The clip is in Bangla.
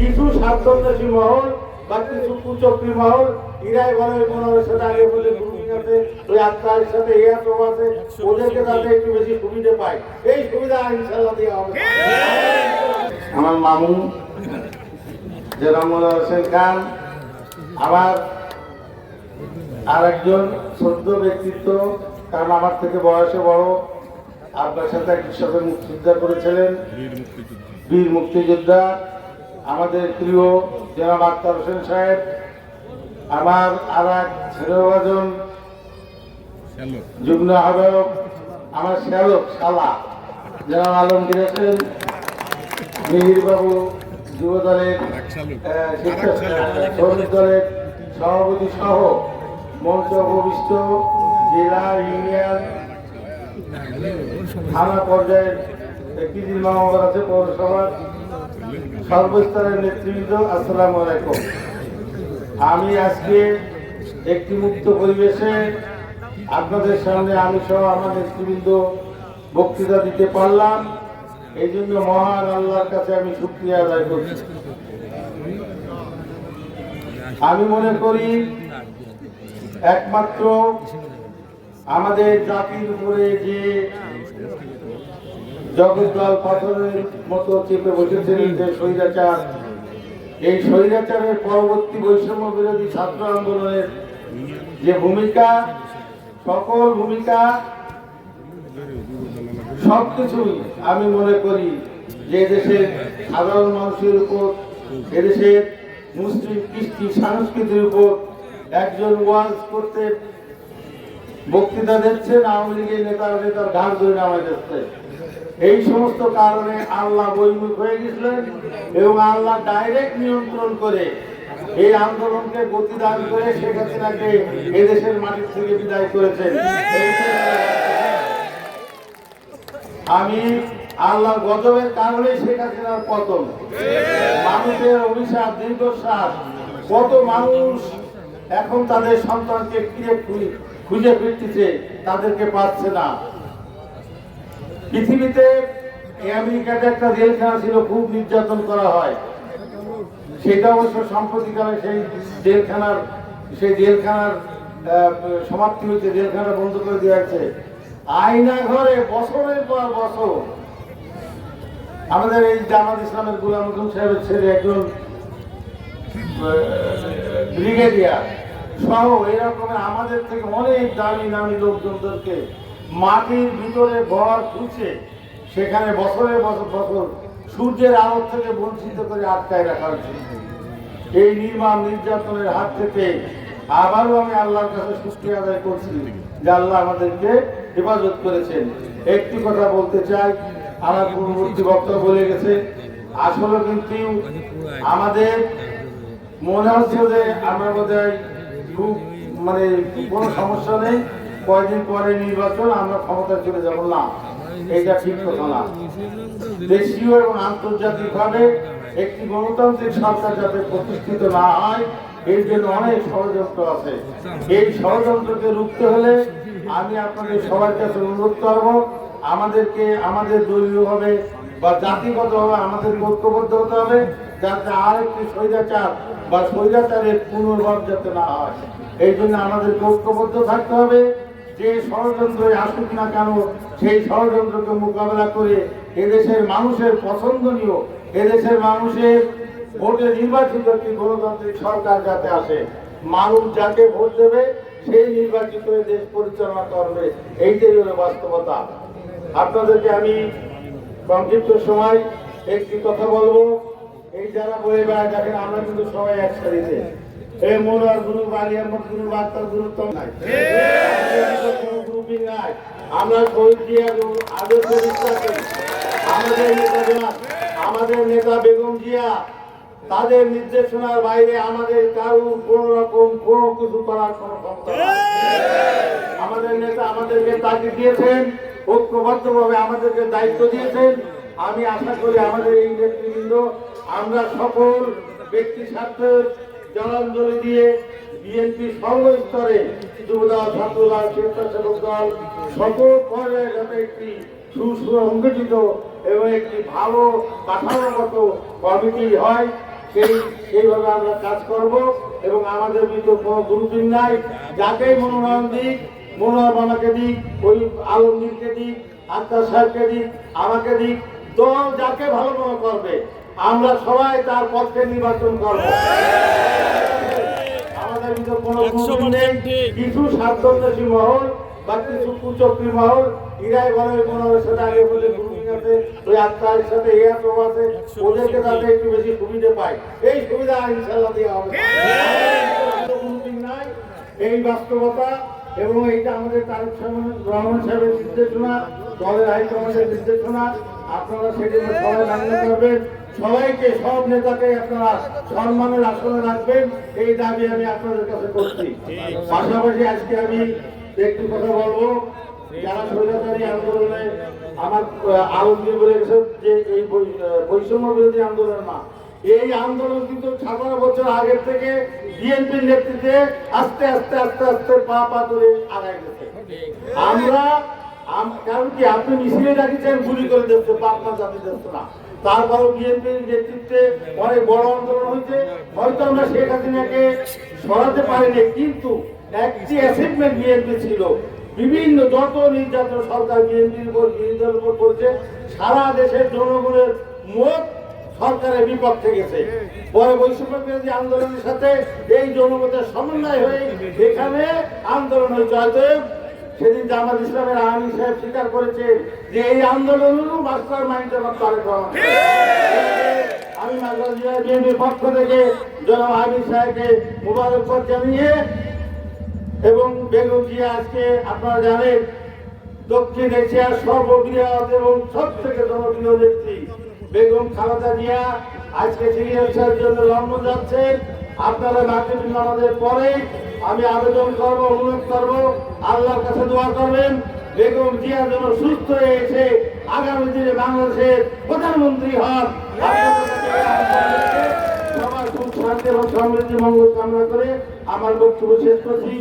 কিছু স্বার্থন্বেষী মহল বা কিছু কুচক্রী মহল ইরাই বলে মনোরের সাথে আগে বলে গ্রুপিং আছে ওই আত্মার সাথে এ আত্ম আছে ওদেরকে যাতে একটু বেশি সুবিধা পায়। এই সুবিধা ইনশাল্লাহ দেওয়া হবে। আমার মামু মনোয়ার হোসেন খান আমার আর একজন সদ্য ব্যক্তিত্ব কারণ আমার থেকে বয়সে বড়। আপনার সাথে একই সাথে মুক্তিযোদ্ধা করেছিলেন। বীর মুক্তিযোদ্ধা, আমাদের প্রিয় জনাব আক্তার হোসেন সাহেব, আমার আর এক ছেলেবাজন যুগ্ম আহ্বায়ক, আমার শ্যালক শালা, জনাব আলমগীর হোসেন মিহিরবাবু যুব দলের শ্রমিক দলের সভাপতি সহ মঞ্চ উপবিষ্ট জেলা ইউনিয়ন থানা পর্যায়ের একটি মহানগর আছে, পৌরসভার সর্বস্তরের নেতৃবৃন্দ, আসসালামু আলাইকুম। আমি আজকে একটি মুক্ত পরিবেশে আপনাদের সামনে আমি সহ আমার নেতৃবৃন্দ বক্তৃতা দিতে পারলাম। এই জন্য মহান আল্লাহর কাছে আমি শুক্রিয়া আদায় করছি। আমি মনে করি একমাত্র আমাদের জাতির উপরে যে জগদ্দল পাথরের মতো চেপে বসেছিলেন যে স্বৈরাচার, এই স্বৈরাচারের পরবর্তী বৈষম্য বিরোধী ছাত্র আন্দোলনের যে ভূমিকা, সকল ভূমিকা, সবকিছুই আমি মনে করি যে দেশের সাধারণ মানুষের উপর এদেশের মুসলিম কৃষ্টি সংস্কৃতির উপর একজন ওয়াজ করতে বক্তৃতা দিচ্ছেন আওয়ামী লীগের নেতারা নেতার ঘাড় ধরে নামাই দিচ্ছে এই সমস্ত কারণে আল্লাহ বৈমুখ হয়ে গেছিলেন এবং আল্লাহ ডাইরেক্ট নিয়ন্ত্রণ করে এই আন্দোলনকে গতিদান করে শেখ হাসিনাকে এদেশের মাটির থেকে বিদায় করেছেন। আমি আল্লাহ গজবের কারণে শেখ হাসিনার পতন। মানুষের অভিশাপ, দীর্ঘশ্বাস, কত মানুষ এখন তাদের সন্তানকে ফিরে খুঁজে ফিরতেছে, তাদেরকে পাচ্ছে না। পৃথিবীতে আমেরিকাতে একটা জেলখানা ছিল, খুব নির্যাতন করা হয়। সেটা অবশ্য সম্প্রতিকালে সেই জেলখানার সেই জেলখানার সমাপ্তি হয়েছে জেলখানা বন্ধ করে দেওয়া হয়েছে। আয়না ঘরে বছরের পর বছর আমাদের এই জামাত ইসলামের গুলাম সাহেবের ছেলে একজন ব্রিগেডিয়ার সহ এরকমের আমাদের থেকে অনেক দামি দামি লোকজনদেরকে মাটির ভিতরে ঘর খুঁজে সেখানে বছরের বছর বছর সূর্যের আলো থেকে বঞ্চিত করে আটকায় রাখা হয়েছে এই নির্মাণ নির্যাতনের হাত থেকে আবারও আমি আল্লাহর কাছে সুস্থি আদায় করছি যে আল্লাহ আমাদেরকে হেফাজত করেছেন। একটি কথা বলতে চাই, আমার পূর্ববর্তী বক্তা বলে গেছে, আসলে কিন্তু আমাদের মনে হচ্ছে যে আমরা বোধহয় খুব মানে কোনো সমস্যা নেই। কয়েকদিন পরে নির্বাচন, আমরা ক্ষমতা চলে যাব না। এটা ঠিক কথা না। দেশীয় এবং আন্তর্জাতিকভাবে একটি গণতান্ত্রিক সরকার যাতে প্রতিষ্ঠিত না হয়, এর জন্য অনেক ষড়যন্ত্র আছে। এই ষড়যন্ত্রকে রুখতে হলে আমি আপনাদের সবার কাছে অনুরোধ করব, আমাদেরকে, আমাদের দলীয়ভাবে বা জাতিগতভাবে আমাদের ঐক্যবদ্ধ হতে হবে যাতে আর একটি স্বৈরাচার বা স্বৈরাচারের পুনর্ভাব যাতে না হয়। এই জন্য আমাদের ঐক্যবদ্ধ থাকতে হবে। যে ষড়যন্ত্রই আসুক না কেন, সেই ষড়যন্ত্রকে মোকাবেলা করে এদেশের মানুষের পছন্দনীয়, এদেশের মানুষের ভোটে নির্বাচিত একটি গণতান্ত্রিক সরকার যাতে আসে, মানুষ যাকে ভোট দেবে, সেই নির্বাচিত দেশ পরিচালনা করবে, এইটাই হলো বাস্তবতা। আপনাদেরকে আমি সংক্ষিপ্ত সময় একটি কথা বলব। এই যারা বলে বেড়ায় দেখেন, আমরা কিন্তু সবাই একসাথে এই Monowar group Ali Ahmed group Akhtar group তো নাই। কোনো নাই আমরা শহীদ জিয়া আদর্শ বিশ্বাস। করি। আমাদের নেতা আমাদের নেতা বেগম জিয়া, তাদের নির্দেশনার বাইরে আমাদের কারও কোন রকম কোনো কিছু করার কোনো আমাদের নেতা আমাদেরকে তাগিদ দিয়েছেন। ঐক্যবদ্ধভাবে আমাদেরকে দায়িত্ব দিয়েছেন। আমি আশা করি আমাদের এই নেতৃবৃন্দ, আমরা সকল ব্যক্তি স্বার্থের জলাঞ্জলি দিয়ে বিএনপি সর্বস্তরে যুবদল, ছাত্রদল, স্বেচ্ছাসেবক দল সকল পর্যায়ে যাতে একটি সুসংগঠিত এবং একটি ভালো কাঠামোগত কমিটি হয়, সেই, সেইভাবে আমরা কাজ করব এবং আমাদের ভিতর কোনো গ্রুপিং নাই। যাকেই মনোনয়ন দিক মনোনয়ন আমাকে দিক ওই আলমগীরকে দিক আক্তার সাহেবকে দিক আমাকে দিক দল যাকে ভালো মনে করবে আমরা সবাই তার পক্ষে নির্বাচন করব। আমাদের ভিতর কোনো নেই। কিছু স্বার্থন্বেষী মহল বা কিছু কুচক্রী মহল ইরাই বলে মনোহরের সাথে আগে বলে গ্রুপিং আছে। ওই আত্মার সাথে এ এত আছে ওদেরকে তাতে একটু বেশি সুবিধা পায়। এই সুবিধা ইনশাল্লাহ দেওয়া হবে। গ্রুপিং নাই। এই বাস্তবতা এবং এইটা আমাদের তারেক রহমান সাহেবের নির্দেশনা, দলের হাইকমান্ডের নির্দেশনা, আপনারা সেজন্য সবাই মান্য করবেন সবাইকে, সব নেতাকে আপনারা সম্মানের আসনে রাখবেন। এই দাবি আমি আপনাদের কাছে করছি। পাশাপাশি আজকে আমি একটু কথা বলব। যারা স্বৈরাচারী আন্দোলনে আমার আলমগীর বলে গেছে যে এই বৈষম্য বিরোধী আন্দোলন না এই আন্দোলন কিন্তু সতেরো বছর আগের থেকে বিএনপির নেতৃত্বে আস্তে আস্তে আস্তে আস্তে পা পা করে আগায় গেছে। আমরা কারণ কি, আপনি মিছিলে রাখিছেন গুলি করে দিচ্ছে পাপনা জাতি দিচ্ছে না। তারপরেও বিএনপির নেতৃত্বে অনেক বড় আন্দোলন হয়েছে। হয়তো আমরা শেখ হাসিনাকে সরাতে পারিনি, কিন্তু একটি অ্যাসেটমেন্ট বিএনপি ছিল। বিভিন্ন যত নির্যাতন সরকার বিএনপির উপর, বিরোধীদের উপর করেছে, সারা দেশের জনগণের মত সরকারের বিপক্ষে গেছে। পরে বৈষম্য বিরোধী আন্দোলনের সাথে এই জনমতের সমন্বয় হয়ে এখানে আন্দোলন হয়েছে। হয়তো সেদিন জামাত ইসলামের আহমি সাহেব স্বীকার করেছে যে এই আন্দোলনেরও মাস্টার তারেক রহমান আমি বিএনপির পক্ষ থেকে জনাব আমির সাহেবকে মুবারকবাদ জানিয়ে এবং বেগম জিয়া আজকে আপনারা জানেন দক্ষিণ এশিয়ার সর্ববৃহৎ এবং সব থেকে জনপ্রিয় ব্যক্তি। বেগম খালেদা জিয়া আজকে চিকিৎসার জন্য লন্ডন যাচ্ছেন আপনারা মাতৃ আমাদের পরে আমি আবেদন করব, অনুরোধ করব, আল্লাহর কাছে দোয়া করবেন। বেগম জিয়া যেন সুস্থ হয়ে এসে আগামী দিনে বাংলাদেশের প্রধানমন্ত্রী হন। সবার সুখ, শান্তি এবং সমৃদ্ধি মঙ্গল কামনা করে আমার বক্তব্য শেষ করছি।